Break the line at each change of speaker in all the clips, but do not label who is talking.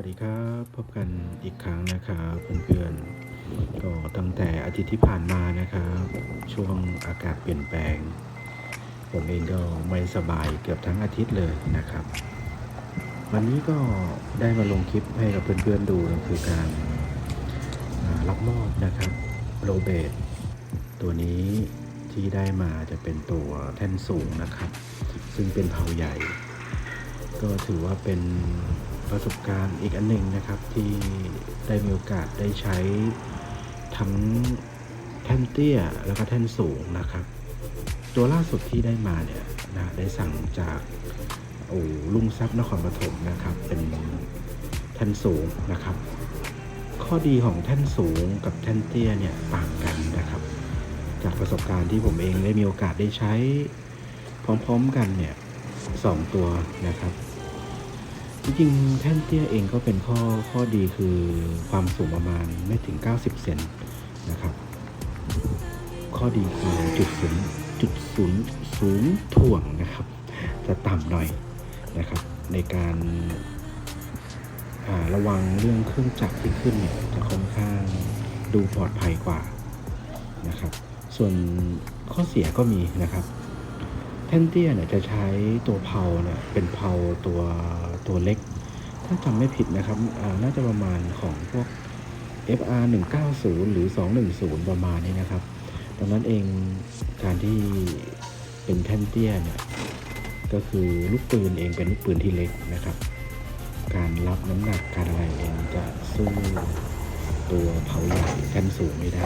วัสดีครับพบกันอีกครั้งนะครับเพื่อนๆก็ตั้งแต่อาทิตย์ที่ผ่านมานะครับช่วงอากาศเปลี่ยนแปลง ผมเองก็ไม่สบายเกือบทั้งอาทิตย์เลยนะครับ วันนี้ก็ได้มาลงคลิปให้กับเพื่อนๆดูก็คือการรับมอบนะครับโรเบตตัวนี้ที่ได้มาจะเป็นตัวแท่นสูงนะครับ ซึ่งเป็นเผาใหญ่ ก็ถือว่าเป็น ประสบการณ์อีกอันหนึ่งนะครับที่ได้มีโอกาสได้ใช้ทั้งแท่นเตี้ยแล้วก็แท่นสูงนะครับ ตัวล่าสุดที่ได้มาเนี่ยนะได้สั่งจากโอ้ลุงทรัพย์นครปฐมนะครับ เป็นแท่นสูงนะครับ ข้อดีของแท่นสูงกับแท่นเตี้ยเนี่ยต่างกันนะครับ จากประสบการณ์ที่ผมเองได้มีโอกาสได้ใช้พร้อมๆกันเนี่ยสองตัวนะครับ จริงแท่นเตี้ยเองก็เป็นข้อข้อดีคือความสูงประมาณไม่ถึง 90 เซนนะครับ ข้อดีคือจุดศูนย์จุดศูนย์ศูนย์ถ่วงนะครับ จะต่ำหน่อยนะครับ ในการาระวังเรื่องเครื่องจักรที่ขึ้นเนี่ยจะค่อนข้างดูปลอดภัยกว่านะครับ ส่วนข้อเสียก็มีนะครับ แท่นเตี้ยเนี่ยจะใช้ตัวเพาเนี่ยเป็นเพาตัวตัวเล็ก ถ้าจำไม่ผิดนะครับน่าจะประมาณของพวก FR 190 หรือ 210 ประมาณนี้นะครับดังนั้นเองการที่เป็นแท่นเตี้ยเนี่ยก็คือลูกปืนเองเป็นลูกปืนที่เล็กนะครับ การรับน้ำหนักการอะไรเองจะสู้ตัวเผาใหญ่แท่นสูงไม่ได้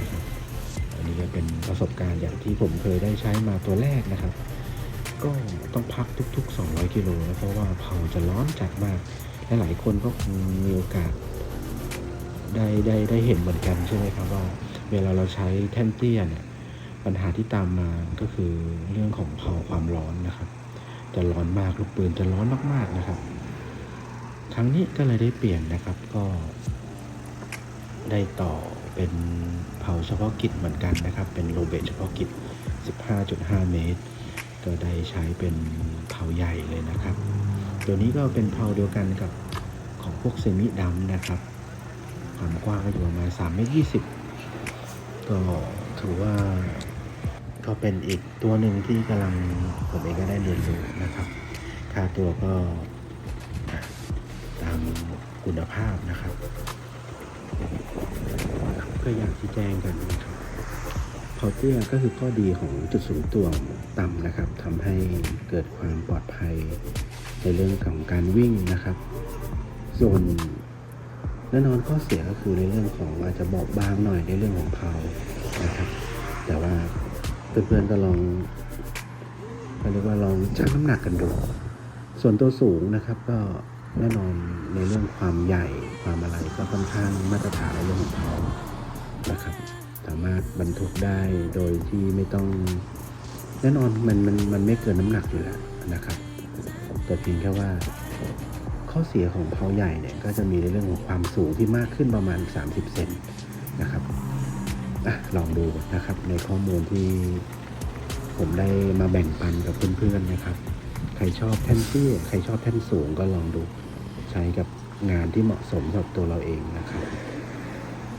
นะครับอันนี้ก็เป็นประสบการณ์อย่างที่ผมเคยได้ใช้มาตัวแรกนะครับ ก็ต้องพักทุก ๆ 200 กิโลนะเพราะว่าเผาจะร้อนจัดมากและหลายคนก็คงมีโอกาสได้ได้ได้เห็นเหมือนกันใช่ไหมครับว่าเวลาเราใช้แท่นเตี้ยเนี่ยปัญหาที่ตามมาก็คือเรื่องของเผาความร้อนนะครับ จะร้อนมากลูกปืนจะร้อนมากๆนะครับ ครั้งนี้ก็เลยได้เปลี่ยนนะครับก็ได้ต่อเป็นเผาเฉพาะกิจเหมือนกันนะครับ เป็นโรเบตเฉพาะกิจ 15.5 เมตร ก็ได้ใช้เป็นเผาใหญ่เลยนะครับ ตัวนี้ก็เป็นเผาเดียวกันกับของพวกเซมิดำนะครับ ความกว้างก็อยู่ประมาณ3เมตร20ก็ถือว่าก็เป็นอีกตัวหนึ่งที่กำลังผมเองก็ได้เรียนรู้นะครับ ค่าตัวก็ตามคุณภาพนะครับ ก็อยากชี้แจงกันนะครับ อเตี้ยก็คือข้อดีของจุดสูงตัวต่ำนะครับทำให้เกิดความปลอดภัยในเรื่องของการวิ่งนะครับ ส่วนแน่นอนข้อเสียก็คือในเรื่องของอาจจะบอบบางหน่อยในเรื่องของเพานะครับ แต่ว่าเพื่อนๆก็ลองเรียกว่าลองชั่งน้ำหนักกันดู ส่วนตัวสูงนะครับก็แน่นอนในเรื่องความใหญ่ความอะไรก็ค่อนข้างมาตรฐานในเรื่องของเขานะครับ สามารถบรรทุกได้โดยที่ไม่ต้องแน่นอนมันมันมันไม่เกินน้ำหนักอยู่แล้วนะครับ แต่เพียงแค่ว่าข้อเสียของเพาใหญ่เนี่ยก็จะมีในเรื่องของความสูงที่มากขึ้นประมาณ 30 เซนนะครับอะลองดูนะครับในข้อมูลที่ผมได้มาแบ่งปันกับเพื่อนๆนะครับ ใครชอบแท่นเตี้ยใครชอบแท่นสูงก็ลองดูใช้กับงานที่เหมาะสมสำหรับตัวเราเองนะครับ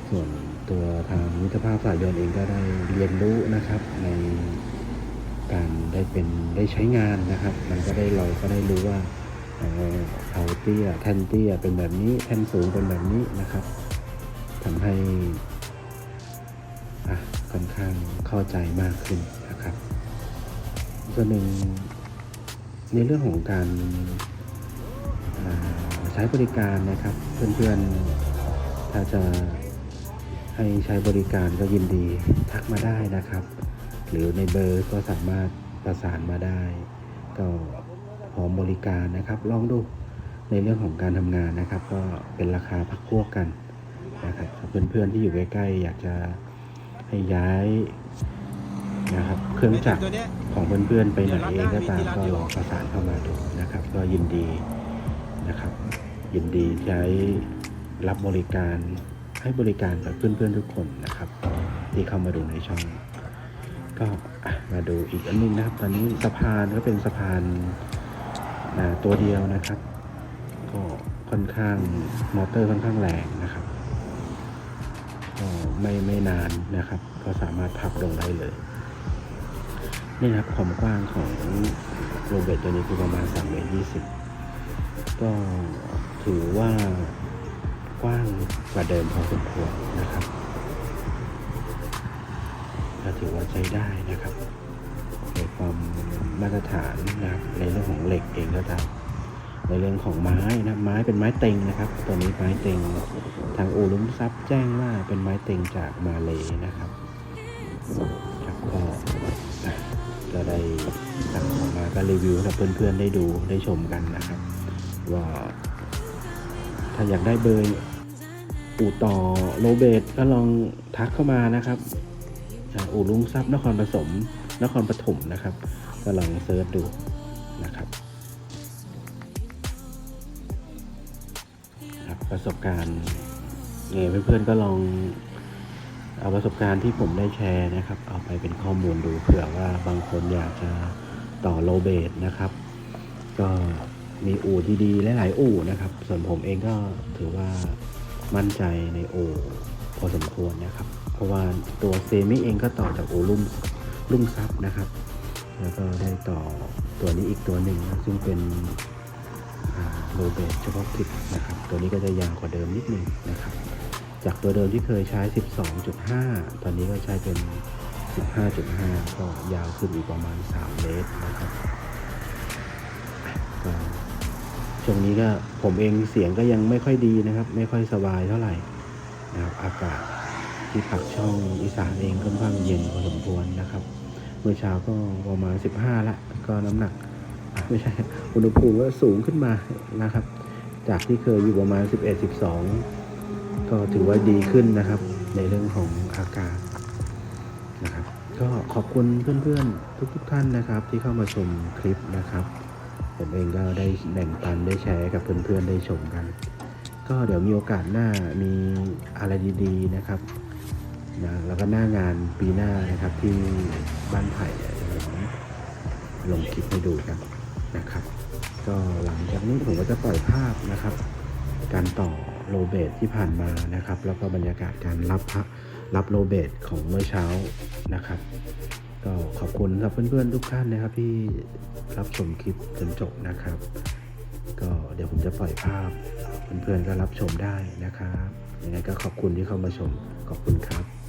ส่วน ตัวทางมิตรภาพสายยนต์เองก็ได้เรียนรู้นะครับ ในการได้เป็นได้ใช้งานนะครับ มันก็ได้เราก็ได้รู้ว่าเอ่อเผาเตี้ยแท่นเตี้ยเป็นแบบนี้แท่นสูงเป็นแบบนี้นะครับทำให้อะค่อนข้างเข้าใจมากขึ้นนะครับส่วนหนึ่งในเรื่องของการใช้บริการนะครับ เพื่อนๆถ้าจะ ให้ใช้บริการก็ยินดีทักมาได้นะครับ หรือในเบอร์ก็สามารถประสานมาได้ ก็พร้อมบริการนะครับ ลองดูในเรื่องของการทำงานนะครับ ก็เป็นราคาพักพวกกันนะครับเพื่อนๆที่อยู่ใกล้ๆอยากจะให้ย้ายนะครับเครื่องจักรของเพื่อนๆไปไหนเองก็ตามก็ลองประสานเข้ามาดูนะครับ ก็ยินดีนะครับ ยินดีใช้รับบริการ ให้บริการกับเพื่อนๆทุกคนนะครับ ที่เข้ามาดูในช่อง ก็มาดูอีกอันหนึงนะครับ ตอนนี้สะพานก็เป็นสะพานตัวเดียวนะครับ ก็ค่อนข้างมอเตอร์ค่อนข้างแรงนะครับก็ไม่ไม่นานนะครับ ก็สามารถพับลงได้เลยนี่นะครับความกว้างของโรเบตตัวนี้คือประมาณ3เมตร20ก็ถือว่า กว้างกว่าเดิมพอสมควรนะครับก็ถือว่าใช้ได้นะครับในความมาตรฐานนะครับในเรื่องของเหล็กเองก็ตามในเรื่องของไม้นะไม้เป็นไม้เต็งนะครับตัวนี้ไม้เต็งทางอู่ลุ้มทรัพย์แจ้งว่าเป็นไม้เต็งจากมาเลยนะครับครับก็อะได้สั่งออกมาก็รีวิวให้เพื่อนๆได้ดูได้ชมกันนะครับ ว่าถ้าอยากได้เบอร์ อู่ต่อโรเบตก็ลองทักเข้ามานะครับอู่ลุงทรัพย์นครปฐมนครปฐมนะครับ ก็ลองเซิร์ชดูนะครับครับประสบการณ์ไงเพื่อนๆก็ลองเอาประสบการณ์ที่ผมได้แชร์นะครับ เอาไปเป็นข้อมูลดูเผื่อว่าบางคนอยากจะต่อโลเบตนะครับ ก็มีอู่ที่ดีหลายๆอู่นะครับ ส่วนผมเองก็ถือว่า มั่นใจในโอพอสมควรนะครับ เพราะว่าตัวเซมิเองก็ต่อจากโอลุ่มลุ่มซับนะครับ แล้วก็ได้ต่อตัวนี้อีกตัวหนึ่งนะซึ่งเป็นโรเบตเฉพาะกิจนะครับ ตัวนี้ก็จะยาวกว่าเดิมนิดนึงนะครับ จากตัวเดิมที่เคยใช้ 12.5 ตอนนี้ก็ใช้เป็น 15.5 ก็ยาวขึ้นอีกประมาณ 3 เมตรนะครับ ช่วงนี้ก็ผมเองเสียงก็ยังไม่ค่อยดีนะครับ ไม่ค่อยสบายเท่าไหร่นะครับอากาศที่ปักช่องอีสานเองค่อนข้างเย็นพอสมควรนะครับ เมื่อเช้าก็ประมาณ 15 ละก็น้ำหนักไม่ใช่อุณหภูมิก็สูงขึ้นมานะครับ จากที่เคยอยู่ประมาณ 11 12 ก็ถือว่าดีขึ้นนะครับ ในเรื่องของอากาศนะครับ ก็ขอบคุณเพื่อนๆทุกๆท่านนะครับ ที่เข้ามาชมคลิปนะครับ ผมเองก็ได้แบ่งปันได้แชร์กับเพื่อนๆได้ชมกัน ก็เดี๋ยวมีโอกาสหน้ามีอะไรดีๆนะครับนะแล้วก็หน้างานปีหน้านะครับที่บ้านไผ่เนี่ยจะผมลงคลิปให้ดูกันนะครับ ก็หลังจากนี้ผมก็จะปล่อยภาพนะครับ การต่อโลเบตที่ผ่านมานะครับ แล้วก็บรรยากาศการรับพระรับโลเบตของเมื่อเช้านะครับ ก็ขอบคุณครับเพื่อนๆทุกท่านนะครับที่รับชมคลิปจนจบนะครับ ก็เดี๋ยวผมจะปล่อยภาพ เพื่อนๆก็รับชมได้นะครับยังไงก็ขอบคุณที่เข้ามาชมขอบคุณครับ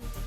Thank you.